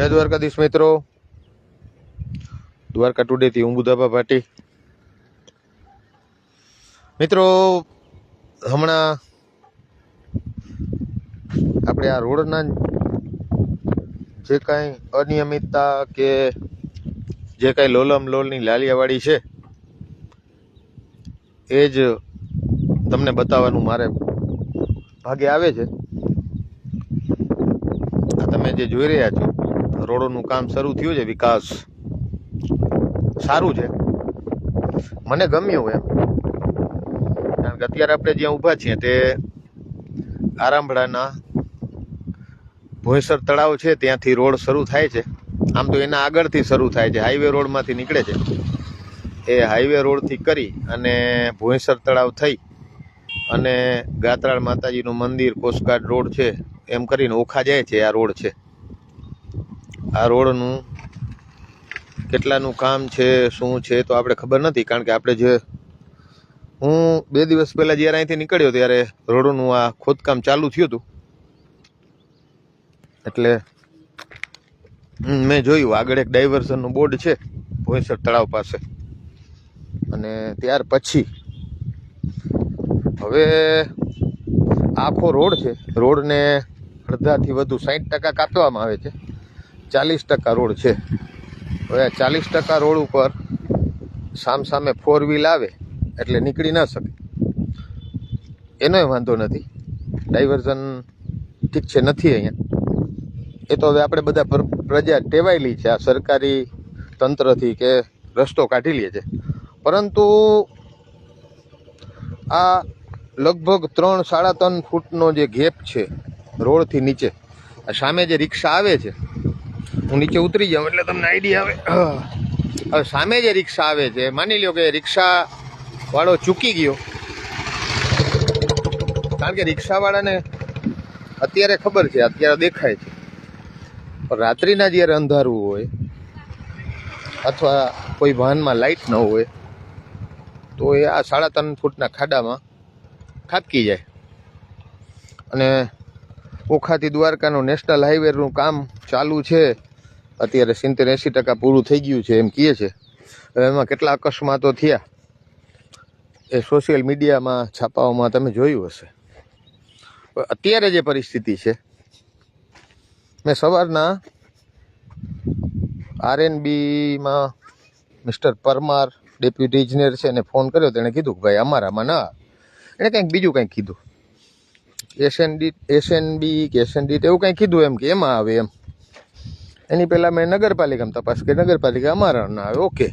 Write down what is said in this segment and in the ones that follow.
જય દ્વારકાધીશ મિત્રો. દ્વારકા ટુડેથી હું બુધાબા પાટી મિત્રો, હમણાં આપણે આ રોડના જે કાંઈ અનિયમિતતા કે જે કાંઈ લોલમ લોલની લાલિયાવાડી છે, એ જ તમને બતાવવાનું મારે ભાગે આવે છે. તમે જે જોઈ રહ્યા છો રોડોનું કામ શરૂ થયું છે, વિકાસ. સારું છે. મને ગમ્યું એમ. કારણ કે અત્યારે આપણે જ્યાં ઊભા છીએ તે આરામભડાના ભોંયસર તળાવ છે, ત્યાંથી રોડ શરૂ થાય છે. આમ તો એના આગળથી શરૂ થાય છે, હાઈવે રોડમાંથી નીકળે છે. એ હાઈવે રોડથી કરી અને ભોંયસર તળાવ થઈ અને ગાત્રાળ માતાજીનું મંદિર કોસ્ટગાર્ડ રોડ છે, એમ કરીને ઓખા જાય છે, આ રોડ છે. આ રોડનું કેટલાનું કામ છે, શું છે તો આપણે ખબર નથી, કારણ કે આપણે જે હું બે દિવસ પહેલાં જ્યારે અહીંથી નીકળ્યો ત્યારે રોડનું આ ખોદકામ ચાલુ થયું હતું. એટલે મેં જોયું, આગળ એક ડાયવર્ઝનનું બોર્ડ છે, ભોંયસર તળાવ પાસે. અને ત્યાર પછી, હવે આખો રોડ છે, રોડને અડધાથી વધુ સાઠ ટકા કાપવામાં આવે છે. ચાલીસ ટકા રોડ છે. હવે ચાલીસ ટકા રોડ ઉપર સામ સામે ફોર વ્હીલ આવે એટલે નીકળી ન શકે. એનોય વાંધો નથી. ડાયવર્ઝન ઠીક છે, નથી અહીંયા. એ તો હવે આપણે બધા પ્રજા ટેવાયેલી છે. આ સરકારી તંત્રથી કે રસ્તો કાઢી લે છે. પરંતુ આ લગભગ ત્રણ સાડા ત્રણ ફૂટનો જે ગેપ છે રોડથી નીચે સામે જે રિક્ષા આવે છે હું નીચે ઉતરી જાઉં એટલે તમને આઈડિયા આવે. હવે સામે જે રિક્ષા આવે છે, માની લ્યો કે રિક્ષા વાળો ચૂકી ગયો. કારણ કે રિક્ષાવાળાને અત્યારે ખબર છે, અત્યારે દેખાય છે. પણ રાત્રિના જ્યારે અંધારું હોય અથવા કોઈ વાહનમાં લાઇટ ન હોય, તો એ આ સાડા ત્રણ ફૂટના ખાડામાં ખાબકી જાય. અને ઓખાથી દ્વારકાનું નેશનલ હાઈવેનું કામ ચાલુ છે. અત્યારે સિત્તેર એંસી ટકા પૂરું થઈ ગયું છે એમ કહે છે. હવે એમાં કેટલા અકસ્માતો થયા? એ સોશિયલ મીડિયામાં છાપાઓમાં તમે જોયું હશે. અત્યારે જે પરિસ્થિતિ છે, મેં સવારના આરએનબીમાં મિસ્ટર પરમાર ડેપ્યુટી ઇજનેર છે એને ફોન કર્યો. તેણે કીધું કે ભાઈ અમારામાં ના એણે કંઈક બીજું કંઈક કીધું. એસએનડી એસએનબી કે એસએનડી એવું કંઈક કીધું એમ કે એમાં આવે એમ. એની પહેલાં મેં નગરપાલિકામાં તપાસ કરી. નગરપાલિકા અમારા ના આવે. ઓકે.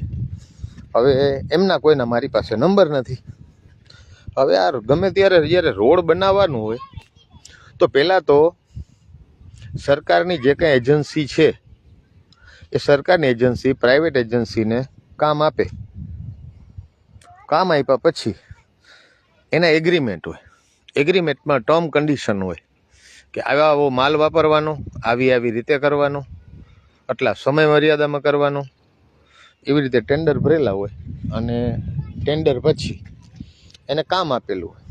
હવે એમના કોઈના મારી પાસે નંબર નથી. હવે આ ગમે ત્યારે જ્યારે રોડ બનાવવાનું હોય, તો પહેલાં તો સરકારની જે કાંઈ એજન્સી છે, એ સરકારની એજન્સી પ્રાઇવેટ એજન્સીને કામ આપે. કામ આપ્યા પછી એના એગ્રીમેન્ટ હોય. એગ્રીમેન્ટમાં ટર્મ કન્ડિશન હોય કે આવો આવો માલ વાપરવાનો, આવી આવી રીતે કરવાનો. આટલા સમય મર્યાદામાં કરવાનો? એવી રીતે ટેન્ડર ભરેલા હોય અને ટેન્ડર પછી એને કામ આપેલું હોય.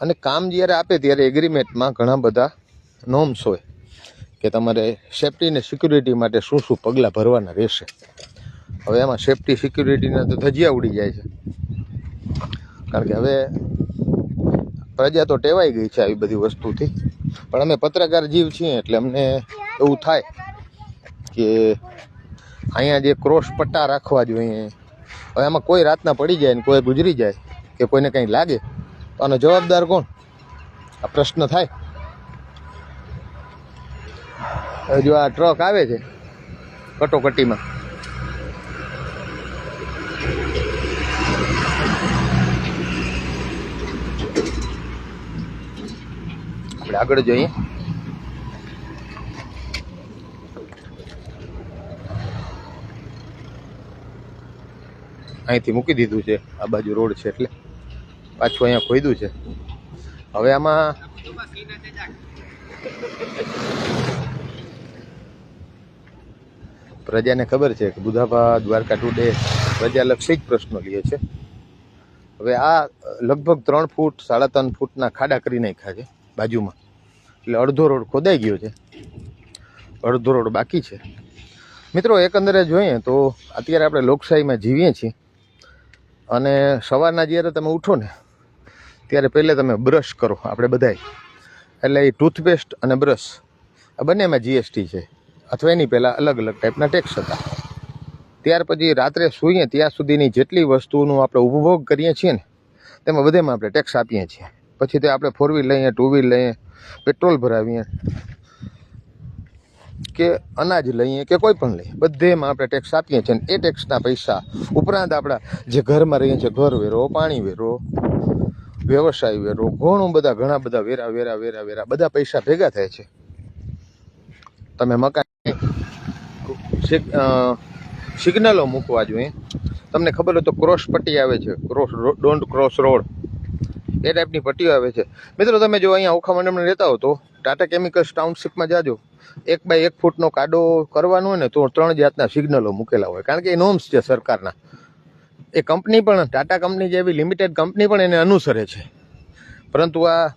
અને કામ જ્યારે આપે ત્યારે એગ્રીમેન્ટમાં ઘણા બધા નોર્મ્સ હોય કે તમારે સેફટી ને સિક્યુરિટી માટે શું શું પગલાં ભરવાના રહેશે. હવે એમાં સેફટી સિક્યુરિટીના તો ધજિયા ઉડી જાય છે. કારણ કે હવે પ્રજા તો ટેવાઈ ગઈ છે આવી બધી વસ્તુથી. પણ અમે પત્રકાર જીવ છીએ એટલે અમને એવું થાય. કે અહીંયા જે ક્રોસ પટ્ટા રાખવા જોઈએ, હવે એમાં કોઈ રાતના પડી જાય ને કોઈ ગુજરી જાય કે કોઈને કંઈ લાગે, તો આનો જવાબદાર કોણ? આ પ્રશ્ન થાય. હજુ આ ટ્રક આવે છે કટોકટીમાં. આપણે આગળ જોઈએ. અહીંથી મૂકી દીધું છે. આ બાજુ રોડ છે એટલે પાછું અહીંયા ખોદ્યું છે. હવે આમાં પ્રજાને ખબર છે કે બુધાભા દ્વારકા ટુડે પ્રજાલક્ષી જ પ્રશ્નો લે છે. હવે આ લગભગ ત્રણ ફૂટ, સાડા ત્રણ ફૂટના ખાડા કરી નાખ્યા છે બાજુમાં. એટલે અડધો રોડ ખોદાઈ ગયો છે. અડધો રોડ બાકી છે. મિત્રો એકંદરે જોઈએ તો અત્યારે આપણે લોકશાહીમાં જીવીએ છીએ. અને સવારના જ્યારે તમે ઉઠો ને, ત્યારે પહેલે તમે બ્રશ કરો, આપણે બધાય. એટલે એ ટૂથપેસ્ટ અને બ્રશ આ બંનેમાં જીએસટી છે. અથવા એની પહેલાં અલગ અલગ ટાઈપના ટેક્સ હતા. ત્યાર પછી રાત્રે સૂઈએ, ત્યાં સુધીની જેટલી વસ્તુનું આપણે ઉપભોગ કરીએ છીએ ને, તેમાં બધેમાં આપણે ટેક્સ આપીએ છીએ. પછી તે આપણે ફોર વ્હીલ લઈએ ટુ વ્હીલ લઈએ પેટ્રોલ ભરાવીએ. કે અનાજ લઈએ કે કોઈ પણ લઈએ, બધેમાં આપણે ટેક્સ આપીએ છીએ એ ટેક્સના પૈસા ઉપરાંત આપણા જે ઘરમાં રહીએ છીએ, ઘર વેરો, પાણી વેરો, વ્યવસાય વેરો, ઘણું બધા, ઘણા બધા વેરા વેરા વેરા વેરા, બધા પૈસા ભેગા થાય છે. તમે મકાન સિગ- સિગ્નલો મૂકવા જોઈએ. તમને ખબર હોય તો ક્રોસ પટ્ટી આવે છે. ક્રોસ ડોન્ટ ક્રોસ રોડ એ ટાઈપની પટ્ટીઓ આવે છે. મિત્રો, તમે જો અહીંયા ઓખા મંડળમાં રહેતા હો તો ટાટા કેમિકલ્સ ટાઉનશીપમાં જાજો. એક બાય એક ફૂટનો કાડો કરવાનો હોય ને તો ત્રણ જાતના સિગ્નલો મૂકેલા હોય. કારણ કે એ નોમ્સ છે સરકારના. એ કંપની પણ, ટાટા કંપની જેવી લિમિટેડ કંપની પણ એને અનુસરે છે. પરંતુ આ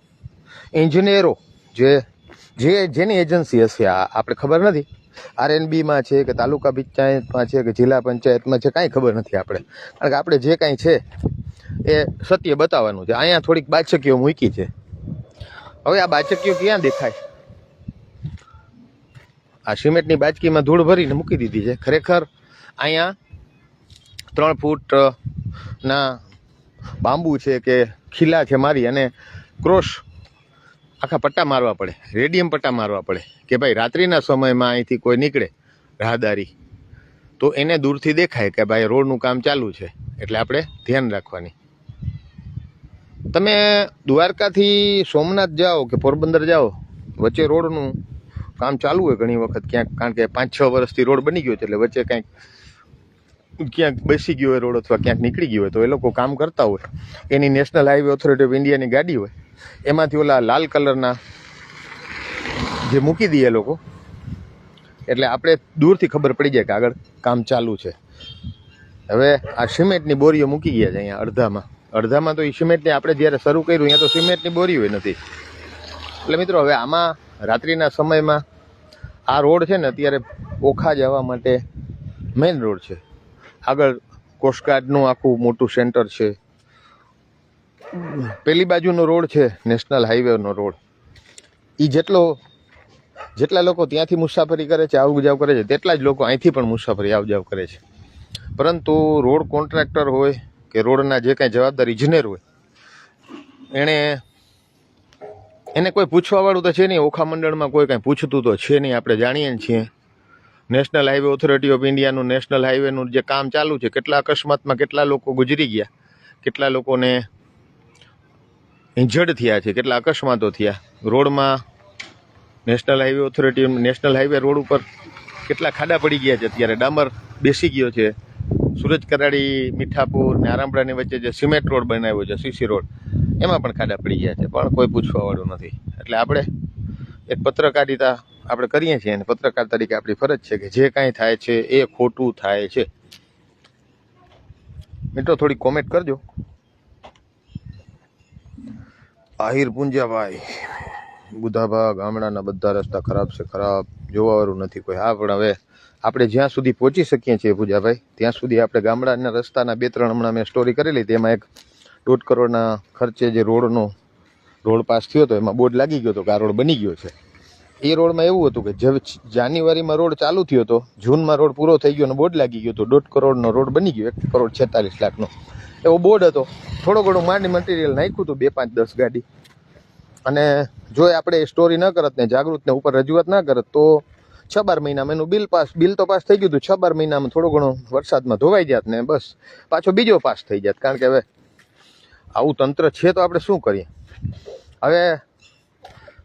એન્જિનિયરો જે જે, જેની એજન્સી હશે, આ આપણે ખબર નથી. આરએનબીમાં છે કે તાલુકા પંચાયતમાં છે કે જિલ્લા પંચાયતમાં છે, કાંઈ ખબર નથી આપણે. કારણ કે આપણે જે કાંઈ છે, એ સત્ય બતાવવાનું છે. અહીંયા થોડીક બાચકીઓ મૂકી છે. હવે આ બાચકીઓ ક્યાં દેખાય? આ સિમેન્ટની બાચકીમાં ધૂળ ભરીને મૂકી દીધી છે. ખરેખર અહીંયા ત્રણ ફૂટના બાંબુ છે કે ખીલા છે મારી અને ક્રોસ આખા પટ્ટા મારવા પડે. રેડિયમ પટ્ટા મારવા પડે કે ભાઈ રાત્રિના સમયમાં અહીંથી કોઈ નીકળે રાહદારી. તો એને દૂરથી દેખાય કે ભાઈ રોડનું કામ ચાલુ છે. એટલે આપણે ધ્યાન રાખવાની. તમે દ્વારકાથી સોમનાથ જાઓ કે પોરબંદર જાઓ, વચ્ચે રોડનું કામ ચાલુ હોય ઘણી વખત ક્યાંક, કારણ કે પાંચ છ વર્ષથી રોડ બની ગયો છે, એટલે વચ્ચે કાંઈક ક્યાંક બેસી ગયો હોય રોડ અથવા ક્યાંક નીકળી ગયો હોય, તો એ લોકો કામ કરતા હોય. એની નેશનલ હાઈવે ઓથોરિટી ઓફ ઇન્ડિયાની ગાડી હોય. એમાંથી ઓલા લાલ કલરના જે મૂકી દઈએ લોકો. એટલે આપણે દૂરથી ખબર પડી જાય કે આગળ કામ ચાલુ છે. હવે આ સિમેન્ટની બોરીઓ મૂકી ગયા છે અહીંયા અડધામાં. અડધામાં તો એ સિમેન્ટની આપણે જ્યારે શરૂ કર્યું, અહીંયા તો સિમેન્ટની બોરીઓ નથી. એટલે મિત્રો, હવે આમાં રાત્રિના સમયમાં આ રોડ છે ને અત્યારે ઓખા જવા માટે મેઇન રોડ છે. આગળ કોસ્ટગાર્ડનું આખું મોટું સેન્ટર છે. પેલી બાજુનો રોડ છે નેશનલ હાઈવેનો રોડ. એ જેટલો, જેટલા લોકો ત્યાંથી મુસાફરી કરે છે, આવ જાવ કરે છે, તેટલા જ લોકો અહીંથી પણ મુસાફરી આવ જાવ કરે છે. પરંતુ રોડ કોન્ટ્રાક્ટર હોય કે રોડના જે કાંઈ જવાબદાર ઇજનેર હોય, એણે એને કોઈ પૂછવાવાળું તો છે નહીં. ઓખા મંડળમાં કોઈ કાંઈ પૂછતું તો છે નહીં. આપણે જાણીએ છીએ. નેશનલ હાઈવે ઓથોરિટી ઓફ ઇન્ડિયાનું નેશનલ હાઈવેનું જે કામ ચાલુ છે, કેટલા અકસ્માતમાં કેટલા લોકો ગુજરી ગયા, કેટલા લોકોને ઇન્જર્ડ થયા છે, કેટલા અકસ્માતો થયા. રોડમાં national highway authority national highway road ઉપર કેટલા ખાડા પડી ગયા છે અત્યારે. ડામર બેસી ગયો છે. સુરજ કરાડી, મીઠાપુર ને આરામડાની વચ્ચે જે સિમેન્ટ રોડ બનાવ્યો છે સીસી રોડ. એમાં પણ ખાડા પડી ગયા છે, પણ કોઈ પૂછવાવાળું નથી. એટલે આપણે એક પત્રકારિતા આપણે કરીએ છીએ અને પત્રકાર તરીકે આપણી ફરજ છે કે જે કાંઈ થાય છે એ ખોટું થાય છે. મિત્રો થોડી કોમેન્ટ કરજો. આહિર પુંજાભાઈ, બુધાભા ગામડાના બધા રસ્તા ખરાબ છે, ખરાબ. જોવાવાળું નથી કોઈ. હા, પણ હવે આપણે જ્યાં સુધી પહોંચી શકીએ છીએ પૂજાભાઈ, ત્યાં સુધી આપણે ગામડાના રસ્તાના બે ત્રણ હમણાં મેં સ્ટોરી કરેલી, તેમાં એક દોઢ કરોડના ખર્ચે જે રોડનો રોડ પાસ થયો હતો, એમાં બોર્ડ લાગી ગયો હતો, કે આ રોડ બની ગયો છે. એ રોડમાં એવું હતું કે જે જાન્યુઆરીમાં રોડ ચાલુ થયો હતો, જૂનમાં રોડ પૂરો થઈ ગયો અને બોર્ડ લાગી ગયો હતો દોઢ કરોડનો રોડ બની ગયો, એક કરોડ છેતાલીસ લાખનો. એવો બોર્ડ હતો. થોડો ઘણું માંડી મટીરિયલ નાખ્યું હતું, બે પાંચ દસ ગાડી. અને જો આપણે સ્ટોરી ન કરત ને, જાગૃતને ઉપર રજૂઆત ના કરત, તો છ બાર મહિનામાં એનું બિલ પાસ બિલ તો પાસ થઈ ગયું હતું, છ બાર મહિનામાં થોડો ઘણો વરસાદમાં ધોવાઈ જાત ને બસ, પાછો બીજો પાસ થઈ જાત. કારણ કે હવે આવું તંત્ર છે તો આપણે શું કરીએ? હવે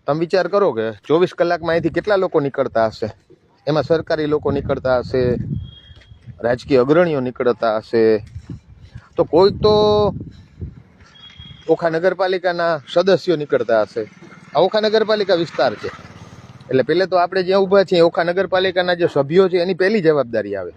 તમે વિચાર કરો કે ચોવીસ કલાકમાં અહીંથી કેટલા લોકો નીકળતા હશે? એમાં સરકારી લોકો નીકળતા હશે, રાજકીય અગ્રણીઓ નીકળતા હશે. તો કોઈ તો ઓખા નગરપાલિકાના સદસ્યો નીકળતા હશે. આ ઓખા નગરપાલિકા વિસ્તાર છે. એટલે પહેલે તો આપણે જ્યાં ઊભા છીએ, ઓખા નગરપાલિકાના જે સભ્યો છે, એની પહેલી જવાબદારી આવે.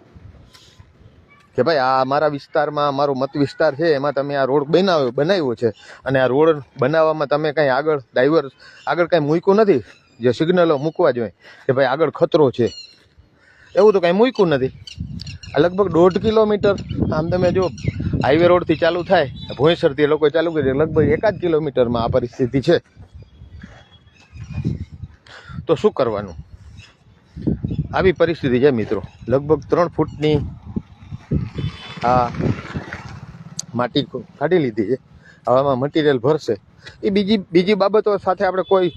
કે ભાઈ, આ મારા વિસ્તારમાં મારો મત વિસ્તાર છે, એમાં તમે આ રોડ બનાવ્યો બનાવ્યો છે. અને આ રોડ બનાવવામાં તમે કાંઈ આગળ ડાઈવર આગળ કાંઈ મૂક્યું નથી? જે સિગ્નલો મૂકવા જોઈએ. કે ભાઈ, આગળ ખતરો છે. એવું તો કાંઈ મૂક્યું નથી. આ લગભગ દોઢ કિલોમીટર, આમ તમે જો હાઈવે રોડથી ચાલુ થાય ભોંયસરથી એ લોકોએ ચાલુ કરી લગભગ એકાદ કિલોમીટરમાં આ પરિસ્થિતિ છે. તો શું કરવાનું? આવી પરિસ્થિતિ છે મિત્રો. લગભગ ત્રણ ફૂટની આ માટી કાઢી લીધી છે. હવામાં મટીરિયલ ભરશે. એ બીજી બીજી બાબતો સાથે આપણે કોઈ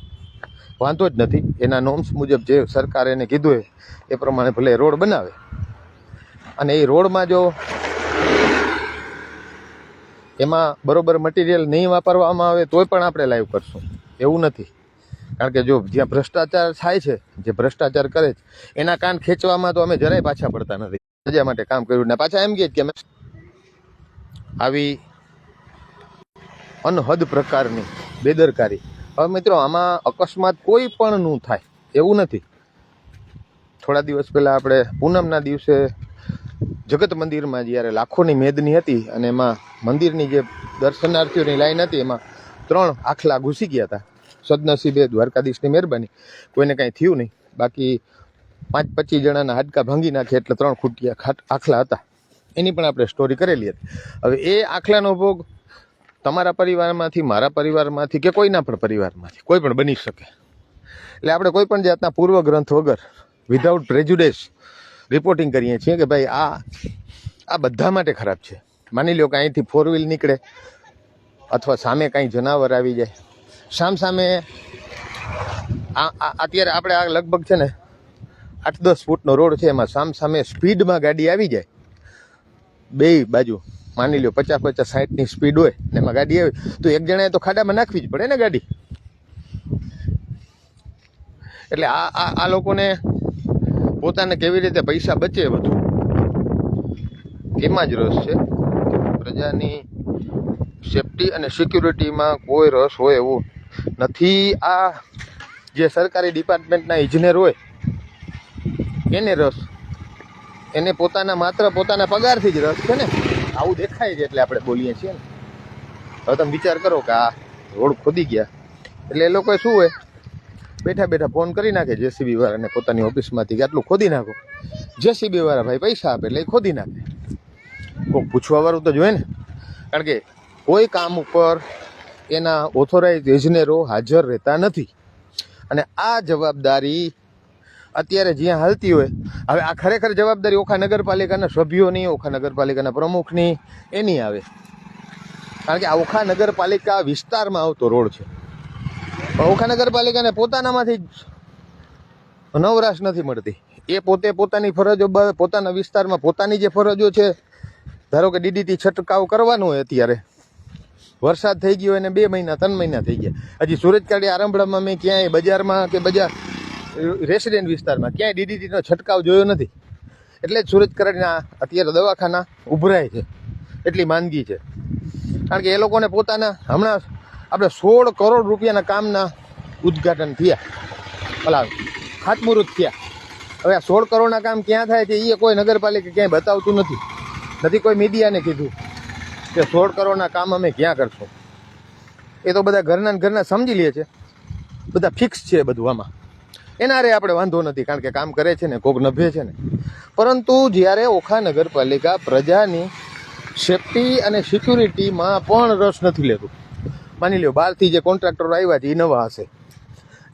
વાંધો જ નથી. એના નોર્મ્સ મુજબ જે સરકારે એને કીધું એ પ્રમાણે ભલે રોડ બનાવે. અને એ રોડમાં જો એમાં બરોબર મટીરિયલ નહીં વાપરવામાં આવે તોય પણ આપણે લાઈવ કરશું. એવું નથી. કારણ કે જો જ્યાં ભ્રષ્ટાચાર થાય છે, જે ભ્રષ્ટાચાર કરે છે, એના કાન ખેંચવામાં તો અમે જરાય પાછા પડતા નથી. પ્રજા માટે કામ કર્યું ને પાછા એમ કે અમે આવી અનહદ પ્રકારની બેદરકારી. હવે મિત્રો, આમાં અકસ્માત કોઈ પણ નું થાય, એવું નથી. થોડા દિવસ પહેલાં આપણે પૂનમના દિવસે જગત મંદિરમાં જ્યારે લાખોની મેદની હતી અને એમાં મંદિરની જે દર્શનાર્થીઓની લાઈન હતી, એમાં ત્રણ આખલા ઘૂસી ગયા હતા. સદનસીબે દ્વારકાધીશની મહેરબાની. કોઈને કાંઈ થયું નહીં. બાકી પાંચ પચીસ જણાના હાડકા ભાંગી નાખે એટલે ત્રણ ખૂટિયા ખાટ આખલા હતા. એની પણ આપણે સ્ટોરી કરેલી હતી. હવે એ આખલાનો ભોગ તમારા પરિવારમાંથી, મારા પરિવારમાંથી કે કોઈના પણ પરિવારમાંથી, કોઈ પણ બની શકે. એટલે આપણે કોઈ પણ જાતના પૂર્વ ગ્રંથ વગર વિધાઉટ પ્રેજ્યુડેસ રિપોર્ટિંગ કરીએ છીએ કે ભાઈ આ આ બધા માટે ખરાબ છે. માની લો કે અહીંથી ફોર વ્હીલ નીકળે, અથવા સામે કાંઈ જનાવર આવી જાય. સામ સામે આ, આ- અત્યારે આપણે આ લગભગ છે ને આઠ દસ ફૂટનો રોડ છે, એમાં સામ સામે સ્પીડમાં ગાડી આવી જાય. બે બાજુ, માની લો પચાસ પચાસ સાઠની સ્પીડ હોય, ને એમાં ગાડી આવી. તો એક જણાએ તો ખાડામાં નાખવી જ પડે ને ગાડી. એટલે આ આ આ લોકોને પોતાને કેવી રીતે પૈસા બચે બધું? એમાં જ રસ છે. પ્રજાની સેફટી અને સિક્યુરિટીમાં કોઈ રસ હોય એવું નથી. આ જે સરકારી ડિપાર્ટમેન્ટના ઇજનેર હોય એને રસ. એને પોતાના માત્ર પોતાના પગારથી જ રસ છે ને. આવું દેખાય છે એટલે આપણે બોલીએ છીએ ને. હવે તમે વિચાર કરો કે આ રોડ ખોદી ગયા. એટલે એ લોકોએ શું હોય? બેઠા બેઠા ફોન કરી નાખે જેસીબી વાળાને પોતાની ઓફિસમાંથી કે આટલું ખોદી નાખો. જેસીબી વાળા ભાઈ પૈસા આપે એટલે એ ખોદી નાખે. કોઈ પૂછવા વાળું તો જોઈએ ને. કારણ કે કોઈ કામ ઉપર એના ઓથોરાઇઝ ઇજનેરો હાજર રહેતા નથી. અને આ જવાબદારી અત્યારે જ્યાં હાલતી હોય, હવે આ ખરેખર જવાબદારી ઓખા નગરપાલિકાના સભ્યોની ઓખા નગરપાલિકાના પ્રમુખની, એની આવે. કારણ કે આ ઓખા નગરપાલિકા વિસ્તારમાં આવતો રોડ છે. ઓખા નગરપાલિકાને પોતાનામાંથી જ નવરાશ નથી મળતી. એ પોતે પોતાની ફરજો પોતાના વિસ્તારમાં પોતાની જે ફરજો છે, ધારો કે ડીડીટી છંટકાવ કરવાનો હોય અત્યારે, વરસાદ થઈ ગયો એને બે મહિના, ત્રણ મહિના થઈ ગયા. હજી સુરજકાળી આરંભડામાં મેં ક્યાંય બજારમાં કે બજાર રેસિડેન્ટ વિસ્તારમાં ક્યાંય ડીડીટીનો છંટકાવ જોયો નથી. એટલે જ સુરજકાળીના અત્યારે દવાખાના ઉભરાય છે. એટલી માંદગી છે. કારણ કે એ લોકોને પોતાના હમણાં આપણે સોળ કરોડ રૂપિયાના કામના ઉદ્ઘાટન થયા. ભલા ખાતમુહૂર્ત થયા. હવે આ સોળ કરોડના કામ ક્યાં થાય છે એ કોઈ નગરપાલિકા ક્યાંય બતાવતું નથી. નથી કોઈ મીડિયાને કીધું કે સોળ કરોડના કામ અમે ક્યાં કરશું. એ તો બધા ઘરના ઘરના સમજી લે છે. બધા ફિક્સ છે બધું આમાં. એના રે આપણે વાંધો નથી, કારણ કે કામ કરે છે ને, કોક નભે છે ને. પરંતુ જ્યારે ઓખા નગરપાલિકા પ્રજાની સેફટી અને સિક્યુરિટીમાં પણ રસ નથી લેતું. માની લ્યો, બહારથી જે કોન્ટ્રાક્ટરો આવ્યા છે એ નવા હશે.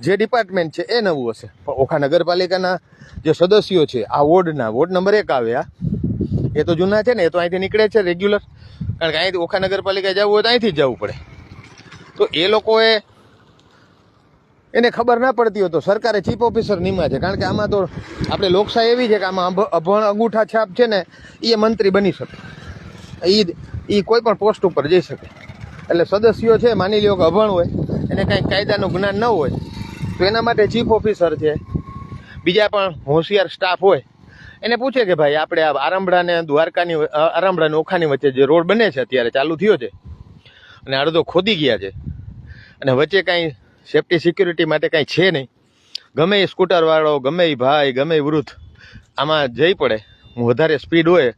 જે ડિપાર્ટમેન્ટ છે, એ નવું હશે. પણ ઓખા નગરપાલિકાના જે સદસ્યો છે, આ વોર્ડના, વોર્ડ નંબર એક આવ્યા. એ તો જૂના છે ને, એ તો અહીંથી નીકળે છે રેગ્યુલર. કારણ કે અહીંથી ઓખા નગરપાલિકા જવું હોય તો અહીંથી જવું પડે. તો એ લોકોએ એને ખબર ના પડતી હોય તો સરકારે ચીફ ઓફિસર નીમ્યા છે. કારણ કે આમાં તો આપણે લોકશાહી એવી છે કે આમાં અભણ અંગૂઠા છાપ છે ને એ મંત્રી બની શકે. એ એ કોઈ પણ પોસ્ટ ઉપર જઈ શકે. એટલે સદસ્યો છે, માની લ્યો કે અભણ હોય, એને કાંઈ કાયદાનું જ્ઞાન ન હોય, તો એના માટે ચીફ ઓફિસર છે. બીજા પણ હોશિયાર સ્ટાફ હોય. એને પૂછે કે ભાઈ, આપણે આ આરંભડાને, દ્વારકાની વ- આરંભડા ને ઓખાની વચ્ચે જે રોડ બને છે, અત્યારે ચાલુ થયો છે, અને અડધો ખોદી ગયા છે. અને વચ્ચે કાંઈ સેફટી સિક્યુરિટી માટે કાંઈ છે નહીં. ગમે એ સ્કૂટરવાળો, ગમે એ ભાઈ, ગમે એ વૃદ્ધ, આમાં જઈ પડે. વધારે સ્પીડ હોય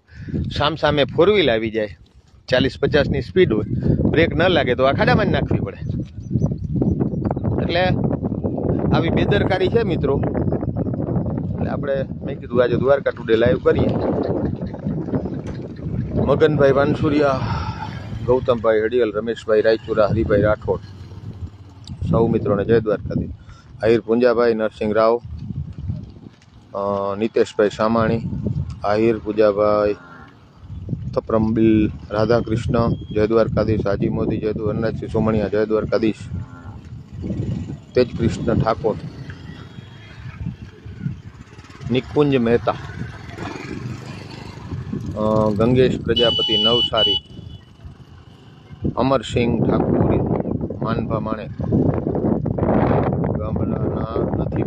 સામ સામે ફોર વ્હીલ આવી જાય. ચાલીસ પચાસની સ્પીડ હોય. બ્રેક ન લાગે તો આ ખાડામાં જ નાખવી પડે. એટલે આવી બેદરકારી છે મિત્રો. એટલે આપણે મેં કીધું આજે દ્વારકા ટુડે લાઈવ કરીએ. મગનભાઈ વાનસુરિયા, ગૌતમભાઈ હડિયલ, રમેશભાઈ રાયચુરા, હરિભાઈ રાઠોડ. સૌ મિત્રોને જય દ્વારકાથી આહિર પૂંજાભાઈ, નરસિંહ રાવ નિતેશભાઈ સામાણી, આહિર પૂજાભાઈ, થપરમબિલ, રાધાકૃષ્ણ, જય દ્વારકાધીશ, હાજી મોદી, જય અરનાથસિંહ સુમણિયા, જય દ્વારકાધીશ. તેજ કૃષ્ણ ઠાકોર, નિકુંજ મહેતા ગંગેશ પ્રજાપતિ, નવસારી, અમરસિંહ ઠાકોર, માનભા માણેક ગામડાના નથી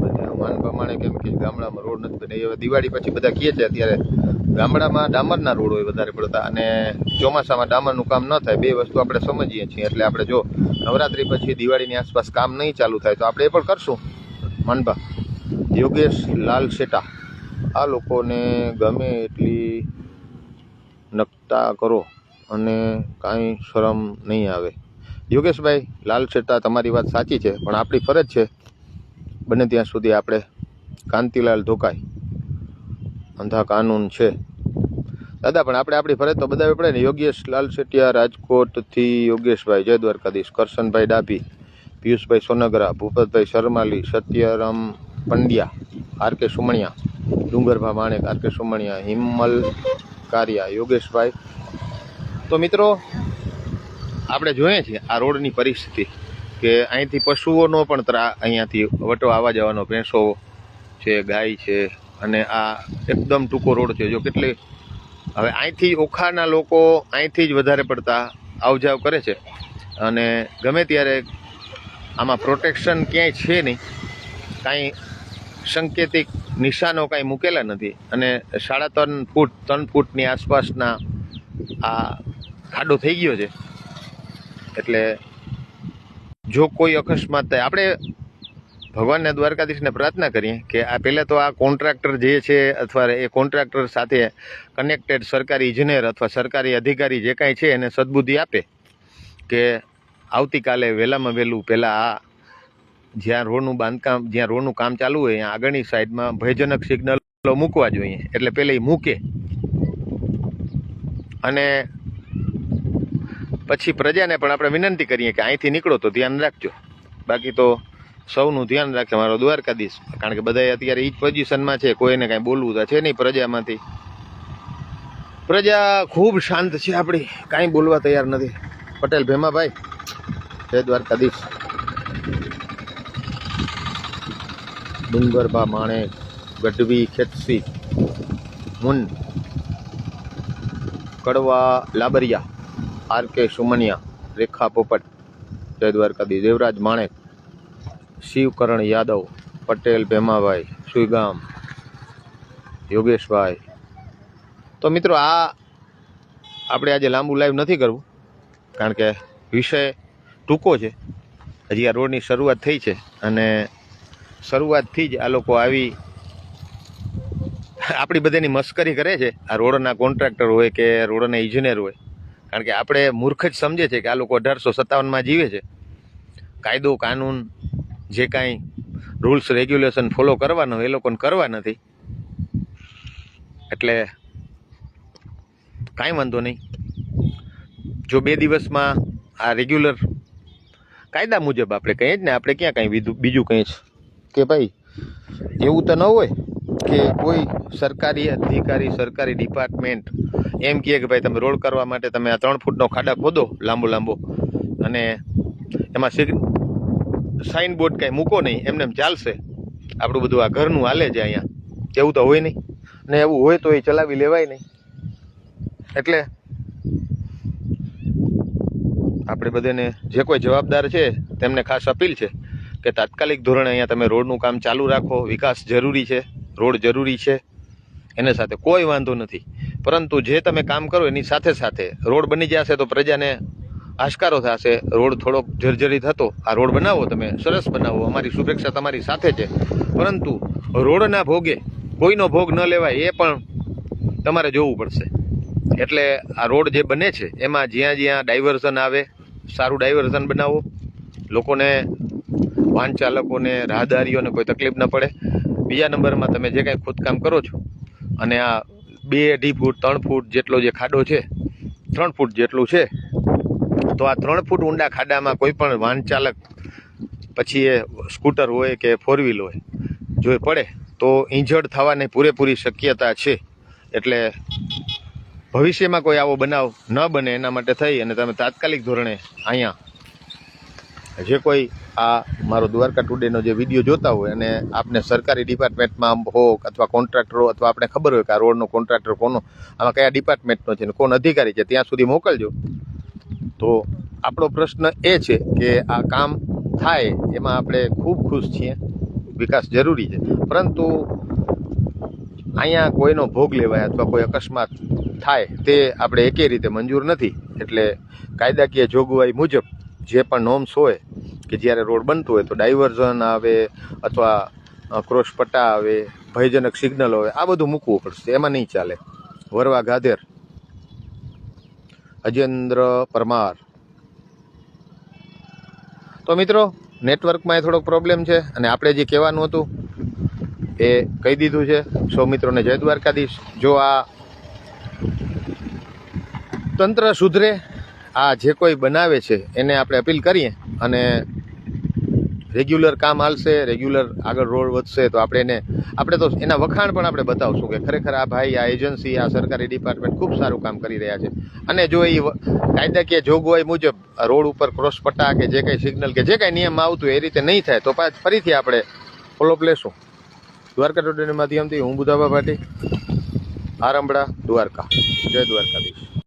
બન્યા કેમ કે ગામડામાં રોડ નથી બને. હવે દિવાળી પછી બધા કહે છે અત્યારે ગામડામાં ડામરના રોડ હોય વધારે પડતા અને ચોમાસામાં ડામરનું કામ ન થાય. બે વસ્તુ આપણે સમજીએ છીએ. એટલે આપણે જો નવરાત્રી પછી દિવાળીની આસપાસ કામ નહીં ચાલુ થાય તો આપણે એ પણ કરશું. માનભા, યોગેશ લાલ શેટા, આ લોકોને ગમે એટલી નકતા કરો અને કાંઈ શરમ નહીં આવે. યોગેશભાઈ, લાલ શેટા, તમારી વાત સાચી છે, પણ આપણી ફરજ છે, બને ત્યાં સુધી આપણે કાંતિલાલ ધોકાઈ અંધા કાનૂન છે. દાદા, પણ આપણે આપણી ફરજ તો બધાવી પડે ને. યોગેશ લાલ શેટિયા રાજકોટથી યોગેશભાઈ જય દ્વારકાધીશ કરશનભાઈ ડાભી, પિયુષભાઈ સોનગરા, ભૂપતભાઈ શર્માલી, સત્યરામ પંડ્યા, આર કે સુમણિયા, ડુંગરભા માણેક, આર કે સુમણિયા, હિમલ કારિયા, યોગેશભાઈ. તો મિત્રો, આપણે જોઈએ છીએ આ રોડની પરિસ્થિતિ કે અહીંથી પશુઓનો પણ ત્રા, અહીંયાથી વટો આવવા જવાનો ભેંસો છે, ગાય છે અને આ એકદમ ટૂંકો રોડ છે. જો કેટલી હવે અહીંથી ઓખાના લોકો અહીંથી જ વધારે પડતા આવજાવ કરે છે. અને ગમે ત્યારે આમાં પ્રોટેક્શન ક્યાંય છે નહીં, કાંઈ સંકેતિક નિશાનો કાંઈ મૂકેલા નથી. અને સાડા ત્રણ ફૂટ, ત્રણ ફૂટની આસપાસના આ ખાડો થઈ ગયો છે. એટલે જો કોઈ અકસ્માત થાય, આપણે ભગવાનને દ્વારકાધીશને પ્રાર્થના કરીએ કે આ પહેલાં તો આ કોન્ટ્રાક્ટર જે છે અથવા એ કોન્ટ્રાક્ટર સાથે કનેક્ટેડ સરકારી ઇજનેર અથવા સરકારી અધિકારી જે કાંઈ છે એને સદબુદ્ધિ આપે કે આવતીકાલે વહેલામાં વહેલું પહેલાં આ જ્યાં રોડનું બાંધકામ, જ્યાં રોડનું કામ ચાલુ હોય, ત્યાં આગળની સાઈડમાં ભયજનક સિગ્નલો મૂકવા જોઈએ. એટલે પહેલાં એ મૂકે. અને પછી પ્રજાને પણ આપણે વિનંતી કરીએ કે અહીંથી નીકળો તો ધ્યાન રાખજો. બાકી તો સૌનું ધ્યાન રાખે, મારો દ્વારકાધીશ. કારણ કે બધા અત્યારે એ જ પોઝિશનમાં છે, કોઈને કાંઈ બોલવું તો છે નહીં પ્રજામાંથી. પ્રજા ખૂબ શાંત છે આપણી, કાંઈ બોલવા તૈયાર નથી. પટેલ ભેમાભાઈ, જય દ્વારકાધીશ. ડુંગરબા માણેક ગઢવી ખેતસી, મુન, કડવા લાબરિયા, આર કે સુમનિયા, રેખા પોપટ, જય દ્વારકાધીશ. દેવરાજ માણેક શિવકરણ યાદવ, પટેલ, ભેમાભાઈ, સુઈગામ, યોગેશભાઈ. તો મિત્રો આ આપણે આજે લાંબુ લાઈવ નથી કરવું, કારણ કે વિષય ટૂંકો છે. હજી આ રોડની શરૂઆત થઈ છે અને શરૂઆતથી જ આ લોકો આવી આપણી બધાની મસ્કરી કરે છે. આ રોડના કોન્ટ્રાક્ટર હોય કે રોડના ઇજનેર હોય. કારણ કે આપણે મૂર્ખ જ સમજે છે કે આ લોકો અઢારસો સત્તાવનમાં જીવે છે. કાયદો, કાનૂન જે કાંઈ રૂલ્સ રેગ્યુલેશન ફોલો કરવાનો એ લોકોને કરવા નથી. એટલે કાંઈ વાંધો નહીં. જો બે દિવસમાં આ રેગ્યુલર કાયદા મુજબ આપણે કહીએ જ ને, આપણે ક્યાં કાંઈ બીજું કંઈ જ? કે ભાઈ, એવું તો ન હોય કે કોઈ સરકારી અધિકારી, સરકારી ડિપાર્ટમેન્ટ એમ કહે કે ભાઈ, તમે રોડ કરવા માટે તમે આ ત્રણ ફૂટનો ખાડા ખોદો લાંબો લાંબો. અને એમાં સિગ સાઇન બોર્ડ કાંઈ મૂકો નહીં, એમને એમ ચાલશે. આપણું બધું આ ઘરનું હાલે છે અહીંયા. એવું તો હોય નહીં. ને એવું હોય તો એ ચલાવી લેવાય નહીં. એટલે આપણે બધાને જે કોઈ જવાબદાર છે, તેમને ખાસ અપીલ છે કે તાત્કાલિક ધોરણે અહીંયા તમે રોડનું કામ ચાલુ રાખો. વિકાસ જરૂરી છે. રોડ જરૂરી છે. એને સાથે કોઈ વાંધો નથી. પરંતુ જે તમે કામ કરો, એની સાથે સાથે રોડ બની જશે તો પ્રજાને આશકારો થશે રોડ થોડોક જર્જરિત હતો. આ રોડ બનાવો તમે. સરસ બનાવો. અમારી શુભેચ્છા તમારી સાથે છે. પરંતુ રોડના ભોગે કોઈનો ભોગ ન લેવાય એ પણ તમારે જોવું પડશે. એટલે આ રોડ જે બને છે, એમાં જ્યાં જ્યાં ડાયવર્ઝન આવે, સારું ડાયવર્ઝન બનાવો. લોકોને, વાહન ચાલકોને, રાહદારીઓને કોઈ તકલીફ ન પડે. બીજા નંબરમાં તમે જે કાંઈ ખોદકામ કરો છો, અને આ બે અઢી ફૂટ, ત્રણ ફૂટ જેટલો જે ખાડો છે, ત્રણ ફૂટ જેટલું છે તો આ ત્રણ ફૂટ ઊંડા ખાડામાં કોઈ પણ વાહન ચાલક પછી એ સ્કૂટર હોય કે ફોર વ્હીલ હોય, જો એ પડે, તો ઇન્જર્ડ થવાની પૂરેપૂરી શક્યતા છે. એટલે ભવિષ્યમાં કોઈ આવો બનાવ ન બને એના માટે થઈ અને તમે તાત્કાલિક ધોરણે અહીંયા જે કોઈ આ મારો દ્વારકા ટુડેનો જે વીડિયો જોતા હોય અને આપને સરકારી ડિપાર્ટમેન્ટમાં હો અથવા કોન્ટ્રાક્ટરો અથવા આપણે ખબર હોય કે આ રોડનો કોન્ટ્રાક્ટર કોનો, આમાં કયા ડિપાર્ટમેન્ટનો છે ને કોણ અધિકારી છે, ત્યાં સુધી મોકલજો. તો આપણો પ્રશ્ન એ છે કે આ કામ થાય એમાં આપણે ખૂબ ખુશ છીએ. વિકાસ જરૂરી છે. પરંતુ અહીંયા કોઈનો ભોગ લેવાય અથવા કોઈ અકસ્માત થાય તે આપણે એકે રીતે મંજૂર નથી. એટલે કાયદાકીય જોગવાઈ મુજબ જે પણ નોર્મ્સ હોય કે જ્યારે રોડ બનતો હોય તો ડાયવર્ઝન આવે અથવા ક્રોસ પટ્ટા આવે, ભયજનક સિગ્નલ હોય આ બધું મૂકવું પડશે. એમાં નહીં ચાલે. વરવા ગાધેર. અજેન્દ્ર પરમાર. તો મિત્રો, નેટવર્કમાં એ થોડોક પ્રોબ્લેમ છે અને આપણે જે કહેવાનું હતું એ કહી દીધું છે. સૌ મિત્રોને જય દ્વારકાધીશ. જો આ તંત્ર સુધરે, આ જે કોઈ બનાવે છે, એને આપણે અપીલ કરીએ અને રેગ્યુલર કામ હાલશે રેગ્યુલર આગળ રોડ વધશે, તો આપણે એને આપણે તો એના વખાણ પણ આપણે બતાવશું કે ખરેખર આ ભાઈ, આ એજન્સી આ સરકારી ડિપાર્ટમેન્ટ ખૂબ સારું કામ કરી રહ્યા છે. અને જો એ કાયદાકીય જોગવાઈ મુજબ રોડ ઉપર ક્રોસ પટ્ટા કે જે કંઈ સિગ્નલ કે જે કાંઈ નિયમ આવતું એ રીતે નહીં થાય, તો પાછ ફરીથી આપણે ફોલોઅપ લેશું. દ્વારકા ટોટલના માધ્યમથી હું બુધાબા પાટી આરંભડા, દ્વારકા. જય દ્વારકાધીશ.